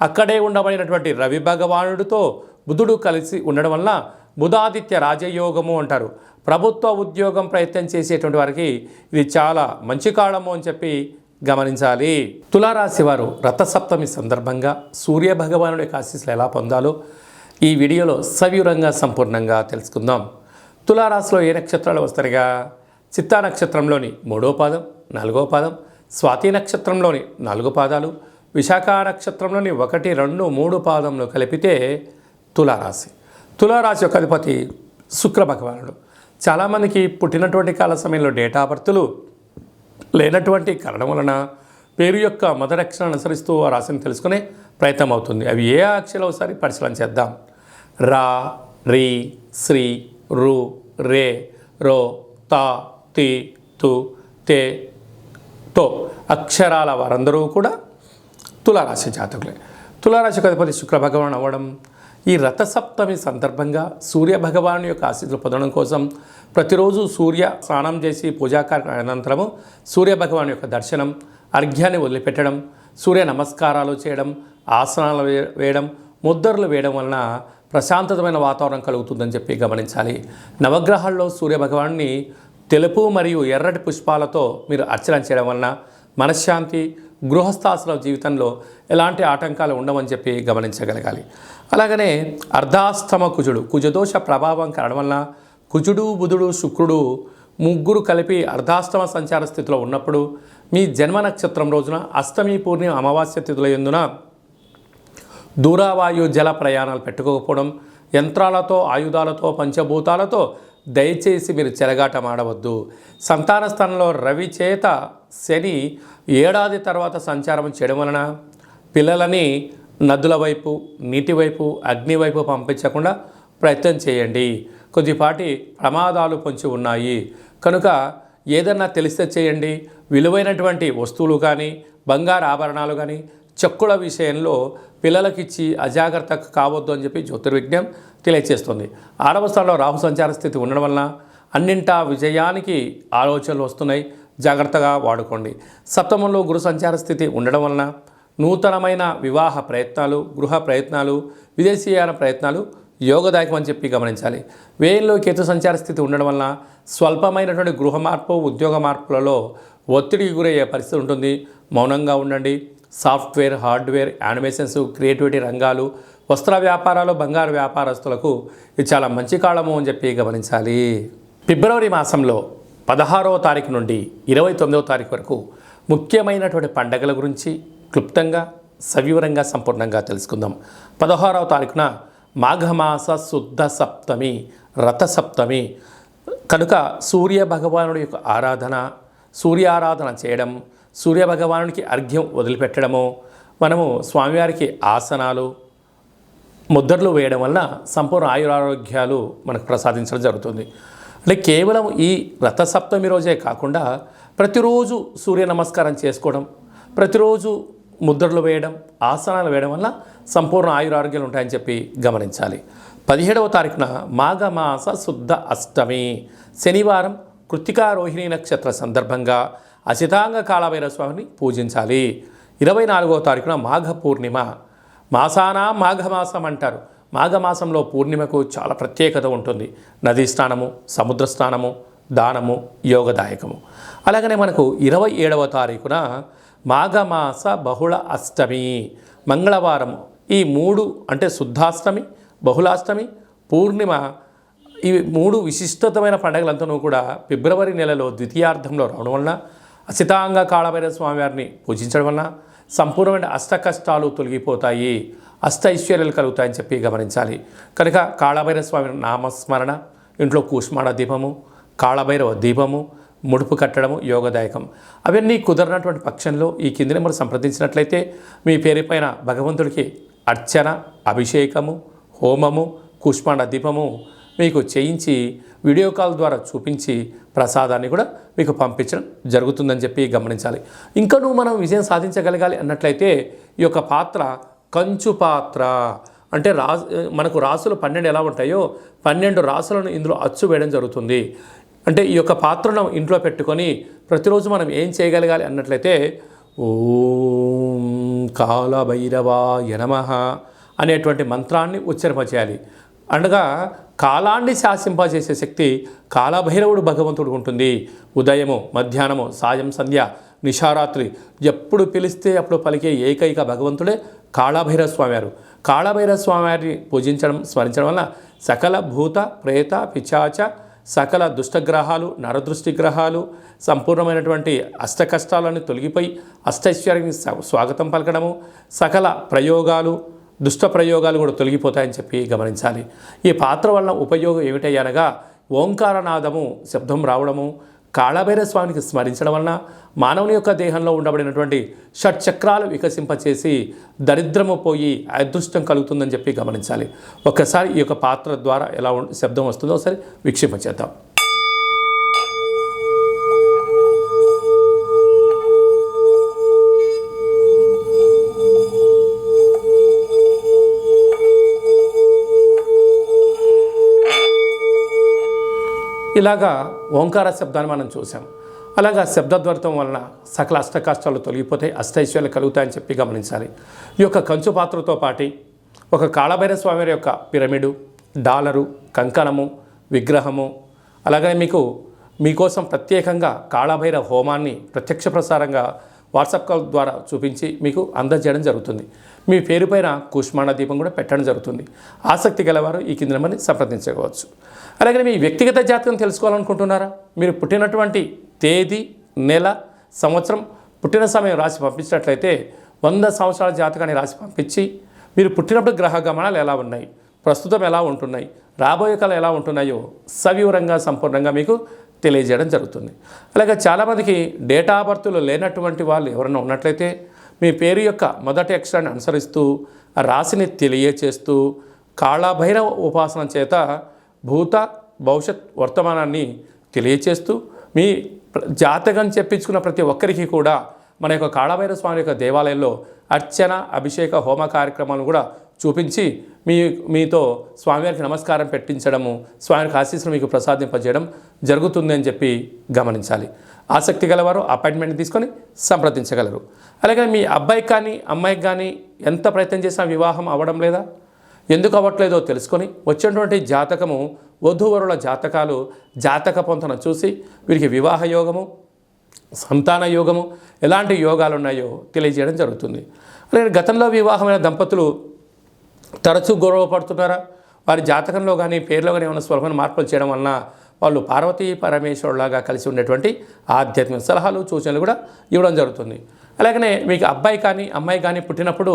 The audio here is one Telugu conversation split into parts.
అక్కడే ఉండబడినటువంటి రవి భగవానుడితో బుధుడు కలిసి ఉండడం వల్ల బుధాదిత్య రాజయోగము అంటారు. ప్రభుత్వ ఉద్యోగం ప్రయత్నం చేసేటువంటి వారికి ఇది చాలా మంచి కాలము అని చెప్పి గమనించాలి. తులారాశి వారు రథసప్తమి సందర్భంగా సూర్య భగవానుడి యొక్క ఆశీస్సులు ఎలా పొందాలో ఈ వీడియోలో సవివరంగా సంపూర్ణంగా తెలుసుకుందాం. తులారాశిలో ఏ నక్షత్రాలు వస్తారుగా? చిత్తా నక్షత్రంలోని మూడో పాదం నాలుగో పాదం స్వాతి నక్షత్రంలోని నాలుగు పాదాలు విశాఖ నక్షత్రంలోని ఒకటి రెండు మూడు పాదంలో కలిపితే తులారాశి. తులారాశి యొక్క అధిపతి శుక్ర భగవానుడు. చాలామందికి పుట్టినటువంటి కాల సమయంలో డేటా బర్తులు లేనటువంటి కారణం వలన పేరు యొక్క మొదటి అక్షరాన్ని అనుసరిస్తూ ఆ రాశిని తెలుసుకునే ప్రయత్నం అవుతుంది. అవి ఏ అక్షరాలు ఒకసారి పరిశీలన చేద్దాం. రా రీ శ్రీ రు రే రో తా తి తు తే తో అక్షరాల వారందరూ కూడా తులారాశి జాతకులే. తులారాశికి అధిపతి శుక్ర భగవాన్ అవ్వడం ఈ రథసప్తమి సందర్భంగా సూర్య భగవాను యొక్క ఆశీస్సులు పొందడం కోసం ప్రతిరోజు సూర్య స్నానం చేసి పూజా కార్యక్రమం అనంతరము సూర్య భగవాన్ యొక్క దర్శనం అర్ఘ్యాన్ని వదిలిపెట్టడం సూర్య నమస్కారాలు చేయడం ఆసనాలు వే- వేయడం ముద్దర్లు వేయడం వలన ప్రశాంతతమైన వాతావరణం కలుగుతుందని చెప్పి గమనించాలి. నవగ్రహాల్లో సూర్య భగవాన్ని తెలుపు మరియు ఎర్రటి పుష్పాలతో మీరు అర్చన చేయడం వలన మనశ్శాంతి గృహస్థాశ్రమ జీవితంలో ఎలాంటి ఆటంకాలు ఉండవని చెప్పి గమనించగలగాలి. అలాగనే అర్ధాస్తమ కుజుడు కుజదోష ప్రభావం కారణం వలన కుజుడు బుధుడు శుక్రుడు ముగ్గురు కలిపి అర్ధాస్తమ సంచార స్థితిలో ఉన్నప్పుడు మీ జన్మ నక్షత్రం రోజున అష్టమి పూర్ణిమ అమావాస్య తిథుల ఎందున దూరావాయు జల ప్రయాణాలు పెట్టుకోకపోవడం యంత్రాలతో ఆయుధాలతో పంచభూతాలతో దయచేసి మీరు చెలగాటం ఆడవద్దు. సంతాన స్థానంలో రవి చేత శని ఏడాది తర్వాత సంచారం చేయడం వలన పిల్లలని నదుల వైపు నీటి వైపు అగ్ని వైపు పంపించకుండా ప్రయత్నం చేయండి. కొద్దిపాటి ప్రమాదాలు పొంచి ఉన్నాయి. కనుక ఏదన్నా తెలిస్తే చేయండి. విలువైనటువంటి వస్తువులు కానీ బంగారు ఆభరణాలు కానీ చెక్కుల విషయంలో పిల్లలకిచ్చి అజాగ్రత్త కావద్దు అని చెప్పి జ్యోతిర్విజ్ఞం తెలియచేస్తుంది. ఆరవ స్థానంలో రాహు సంచార స్థితి ఉండడం వలన అన్నింటా విజయానికి ఆలోచనలు వస్తున్నాయి. జాగ్రత్తగా వాడుకోండి. సప్తమంలో గురు సంచార స్థితి ఉండడం వలన నూతనమైన వివాహ ప్రయత్నాలు గృహ ప్రయత్నాలు విదేశీయాన ప్రయత్నాలు యోగదాయకం అని చెప్పి గమనించాలి. వేయంలో కేతు సంచార స్థితి ఉండడం వలన స్వల్పమైనటువంటి గృహ మార్పు ఉద్యోగ మార్పులలో ఒత్తిడికి గురయ్యే పరిస్థితి ఉంటుంది. మౌనంగా ఉండండి. సాఫ్ట్వేర్ హార్డ్వేర్ యానిమేషన్స్ క్రియేటివిటీ రంగాలు వస్త్ర వ్యాపారాలు బంగారు వ్యాపారస్తులకు ఇది చాలా మంచి కాలము అని చెప్పి గమనించాలి. ఫిబ్రవరి మాసంలో పదహారవ తారీఖు నుండి ఇరవై తొమ్మిదవ తారీఖు వరకు ముఖ్యమైనటువంటి పండగల గురించి క్లుప్తంగా సవివరంగా సంపూర్ణంగా తెలుసుకుందాం. పదహారవ తారీఖున మాఘమాస శుద్ధ సప్తమి రథ సప్తమి. కనుక సూర్య భగవానుడి యొక్క ఆరాధన సూర్యారాధన చేయడం సూర్యభగవానుడికి అర్ఘ్యం వదిలిపెట్టడము మనము స్వామివారికి ఆసనాలు ముద్రలు వేయడం వల్ల సంపూర్ణ ఆయురారోగ్యాలు మనకు ప్రసాదించడం జరుగుతుంది. అంటే కేవలం ఈ రథసప్తమి రోజే కాకుండా ప్రతిరోజు సూర్య నమస్కారం చేసుకోవడం ప్రతిరోజు ముద్రలు వేయడం ఆసనాలు వేయడం వల్ల సంపూర్ణ ఆయురారోగ్యాలు ఉంటాయని చెప్పి గమనించాలి. పదిహేడవ తారీఖున మాఘమాస శుద్ధ అష్టమి శనివారం కృత్తికా రోహిణి నక్షత్ర సందర్భంగా అచితాంగ కాళభైరవ స్వామిని పూజించాలి. ఇరవై నాలుగవ తారీఖున మాఘ పూర్ణిమ మాసానా మాఘమాసం అంటారు. మాఘమాసంలో పూర్ణిమకు చాలా ప్రత్యేకత ఉంటుంది. నదీ స్నానము సముద్ర స్నానము దానము యోగదాయకము. అలాగనే మనకు ఇరవై ఏడవ తారీఖున మాఘమాస బహుళ అష్టమి. మంగళవారం ఈ మూడు అంటే శుద్ధాష్టమి బహుళాష్టమి పూర్ణిమ ఇవి మూడు విశిష్టతమైన పండుగలంతనూ కూడా ఫిబ్రవరి నెలలో ద్వితీయార్థంలో రావడం వలన అసితాంగ కాళభైరవ స్వామివారిని పూజించడం వలన సంపూర్ణమైన అష్ట కష్టాలు తొలగిపోతాయి. అష్ట ఐశ్వర్యాలు కలుగుతాయని చెప్పి గమనించాలి. కనుక కాళభైరవ స్వామి నామస్మరణ ఇంట్లో కూష్మాణ దీపము కాళభైరవ దీపము ముడుపు కట్టడము యోగదాయకం. అవన్నీ కుదరనటువంటి పక్షంలో ఈ కింది నెంబర్ సంప్రదించినట్లయితే మీ పేరుపైన భగవంతుడికి అర్చన అభిషేకము హోమము కూష్మాండ దీపము మీకు చేయించి వీడియో కాల్ ద్వారా చూపించి ప్రసాదాన్ని కూడా మీకు పంపించడం జరుగుతుందని చెప్పి గమనించాలి. ఇంకనూ మనం విజయం సాధించగలగాలి అన్నట్లయితే ఈ యొక్క పాత్ర కంచు పాత్ర. అంటే రాజు మనకు రాసులు పన్నెండు ఎలా ఉంటాయో పన్నెండు రాసులను ఇందులో అచ్చు వేయడం జరుగుతుంది. అంటే ఈ యొక్క పాత్రను ఇంట్లో పెట్టుకొని ప్రతిరోజు మనం ఏం చేయగలగాలి అన్నట్లయితే ఓం కాలభైరవాయ యనమహ అనేటువంటి మంత్రాన్ని ఉచ్చరింపచేయాలి. అనగా కాలాన్ని శాసింపజేసే శక్తి కాలభైరవుడు భగవంతుడు ఉంటుంది. ఉదయము మధ్యాహ్నము సాయం సంధ్య నిషారాత్రి ఎప్పుడు పిలిస్తే అప్పుడు పలికే ఏకైక భగవంతుడే కాళభైరవ స్వామివారు కాళభైరవ స్వామివారిని పూజించడం స్మరించడం వల్ల సకల భూత ప్రేత పిచాచ సకల దుష్టగ్రహాలు నరదృష్టి గ్రహాలు సంపూర్ణమైనటువంటి అష్ట కష్టాలను తొలగిపోయి అష్టైశ్వర్యానికి స్వాగతం పలకడము సకల ప్రయోగాలు దుష్ట ప్రయోగాలు కూడా తొలగిపోతాయని చెప్పి గమనించాలి. ఈ పాత్ర వలన ఉపయోగం ఏమిటయ్యనగా ఓంకారనాదము శబ్దం రావడము కాళభైర స్వామికి స్మరించడం వలన మానవుని యొక్క దేహంలో ఉండబడినటువంటి షట్చక్రాలు వికసింపచేసి దరిద్రము పోయి అదృష్టం కలుగుతుందని చెప్పి గమనించాలి. ఒక్కసారి ఈ యొక్క పాత్ర ద్వారా ఎలా శబ్దం వస్తుందో ఒకసారి వీక్షింపచేద్దాం. ఇలాగా ఓంకార శబ్దాన్ని మనం చూసాం. అలాగా శబ్దద్వర్తం వలన సకల అష్టకాష్టాలు తొలగిపోతాయి అష్టైశ్వర్యాలు కలుగుతాయని చెప్పి గమనించాలి. ఈ యొక్క కంచు పాత్రతో పాటి ఒక కాళభైర స్వామి యొక్క పిరమిడు డాలరు కంకణము విగ్రహము అలాగనే మీకు మీకోసం ప్రత్యేకంగా కాళభైర హోమాన్ని ప్రత్యక్ష ప్రసారంగా వాట్సాప్ కాల్ ద్వారా చూపించి మీకు అందజేయడం జరుగుతుంది. మీ పేరుపైన కుష్మాణ దీపం కూడా పెట్టడం జరుగుతుంది. ఆసక్తి గలవారు ఈ కింద నెంబర్ని సంప్రదించవచ్చు. అలాగే మీ వ్యక్తిగత జాతకం తెలుసుకోవాలనుకుంటున్నారా? మీరు పుట్టినటువంటి తేదీ నెల సంవత్సరం పుట్టిన సమయం రాసి పంపించినట్లయితే వంద సంవత్సరాల జాతకాన్ని రాసి పంపించి మీరు పుట్టినప్పుడు గ్రహ గమనాలు ఎలా ఉన్నాయి? ప్రస్తుతం ఎలా ఉంటున్నాయి? రాబోయే కాలం ఎలా ఉంటున్నాయో సవివరంగా సంపూర్ణంగా మీకు తెలియజేయడం జరుగుతుంది. అలాగే చాలామందికి డేటా ఆఫ్ బర్త్లు లేనటువంటి వాళ్ళు ఎవరైనా ఉన్నట్లయితే మీ పేరు యొక్క మొదటి అక్షరాన్ని అనుసరిస్తూ రాశిని తెలియచేస్తూ కాళభైరవ ఉపాసన చేత భూత భవిష్యత్ వర్తమానాన్ని తెలియచేస్తూ మీ జాతకం చెప్పించుకున్న ప్రతి ఒక్కరికి కూడా మన యొక్క కాళభైరవ స్వామి యొక్క దేవాలయంలో అర్చన అభిషేక హోమ కార్యక్రమాలను కూడా చూపించి మీ మీతో స్వామివారికి నమస్కారం పెట్టించడము స్వామివారికి ఆశీస్సులు మీకు ప్రసాదింపజేయడం జరుగుతుంది అని చెప్పి గమనించాలి. ఆసక్తి గలవారు అపాయింట్మెంట్ తీసుకొని సంప్రదించగలరు. అలాగే మీ అబ్బాయికి కానీ అమ్మాయికి కానీ ఎంత ప్రయత్నం చేసినా వివాహం అవ్వడం లేదా? ఎందుకు అవ్వట్లేదో తెలుసుకొని వచ్చినటువంటి జాతకము వధూవరుల జాతకాలు జాతక పొంతన చూసి వీరికి వివాహ యోగము సంతాన యోగము ఎలాంటి యోగాలు ఉన్నాయో తెలియజేయడం జరుగుతుంది. అలాగే గతంలో వివాహమైన దంపతులు తరచూ గౌరవపడుతున్నారా వారి జాతకంలో కానీ పేర్లో కానీ ఏమైనా స్వల్పమైన మార్పులు చేయడం వలన వాళ్ళు పార్వతీ పరమేశ్వరులాగా కలిసి ఉండేటువంటి ఆధ్యాత్మిక సలహాలు సూచనలు కూడా ఇవ్వడం జరుగుతుంది. అలాగనే మీకు అబ్బాయి కానీ అమ్మాయి కానీ పుట్టినప్పుడు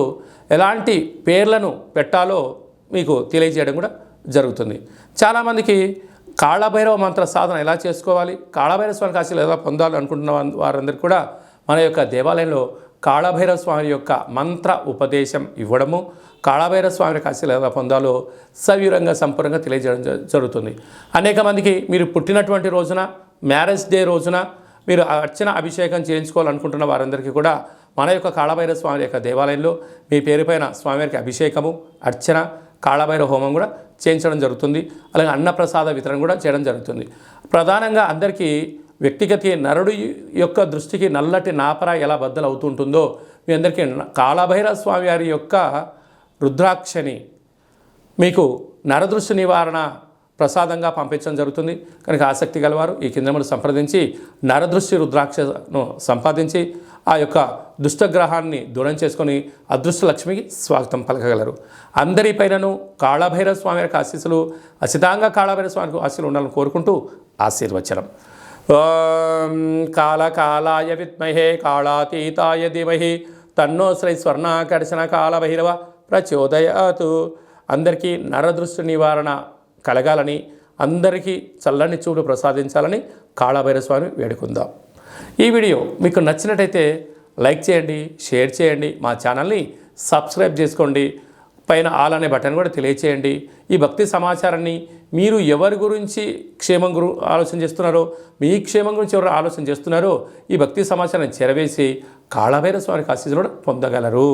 ఎలాంటి పేర్లను పెట్టాలో మీకు తెలియజేయడం కూడా జరుగుతుంది. చాలామందికి కాళభైరవ మంత్ర సాధన ఎలా చేసుకోవాలి? కాళభైరవ స్వామికి ఆశలు ఎలా పొందాలి అనుకుంటున్న వారందరూ వారందరికీ కూడా మన యొక్క దేవాలయంలో కాళభైరవ స్వామి యొక్క మంత్ర ఉపదేశం ఇవ్వడము కాళభైరవ స్వామి యొక్క ఆశలు ఎలా పొందాలో సవివరంగా సంపూర్ణంగా తెలియజేయడం జ- జరుగుతుంది. అనేక మందికి మీరు పుట్టినటువంటి రోజున మ్యారేజ్ డే రోజున మీరు అర్చన అభిషేకం చేయించుకోవాలనుకుంటున్న వారందరికీ కూడా మన యొక్క కాళభైరవ స్వామి యొక్క దేవాలయంలో మీ పేరుపైన స్వామివారికి అభిషేకము అర్చన కాళభైరవ హోమం కూడా చేయించడం జరుగుతుంది. అలాగే అన్నప్రసాద వితరణ కూడా చేయడం జరుగుతుంది. ప్రధానంగా అందరికీ వ్యక్తిగత నరుడు యొక్క దృష్టికి నల్లటి నాపర ఎలా బద్దలు అవుతుంటుందో మీ అందరికీ కాళభైరవ స్వామి వారి యొక్క రుద్రాక్షని మీకు నరదృష్టి నివారణ ప్రసాదంగా పంపించడం జరుగుతుంది. కనుక ఆసక్తి గలవారు ఈ కిందములు సంప్రదించి నరదృష్టి రుద్రాక్షను సంపాదించి ఆ యొక్క దుష్టగ్రహాన్ని దూరం చేసుకొని అదృష్ట లక్ష్మికి స్వాగతం పలకగలరు. అందరిపైనను కాళభైరవ స్వామి యొక్క ఆశీస్సులు అసితంగా కాళభైరవ స్వామికి ఆశీస్సులు ఉండాలని కోరుకుంటూ ఆశీర్వచనం. ఓం కాళకాలాయ విద్మహే కాళాతీతాయ ధీమహి తన్నో శ్రీ స్వర్ణాకర్షణ కాళభైరవ ప్రచోదయాతు. అందరికీ నరదృష్టి నివారణ కలగాలని అందరికీ చల్లని చూడు ప్రసాదించాలని కాళభైరస్వామి వేడుకుందాం. ఈ వీడియో మీకు నచ్చినట్టయితే లైక్ చేయండి షేర్ చేయండి మా ఛానల్ని సబ్స్క్రైబ్ చేసుకోండి. పైన ఆల్ అనే బటన్ కూడా తెలియచేయండి. ఈ భక్తి సమాచారాన్ని మీరు ఎవరి గురించి క్షేమం గురు ఆలోచన చేస్తున్నారో మీ క్షేమం గురించి ఎవరు ఆలోచన చేస్తున్నారో ఈ భక్తి సమాచారాన్ని చేరవేసి కాళభైర స్వామికి ఆశీస్సులు కూడా పొందగలరు.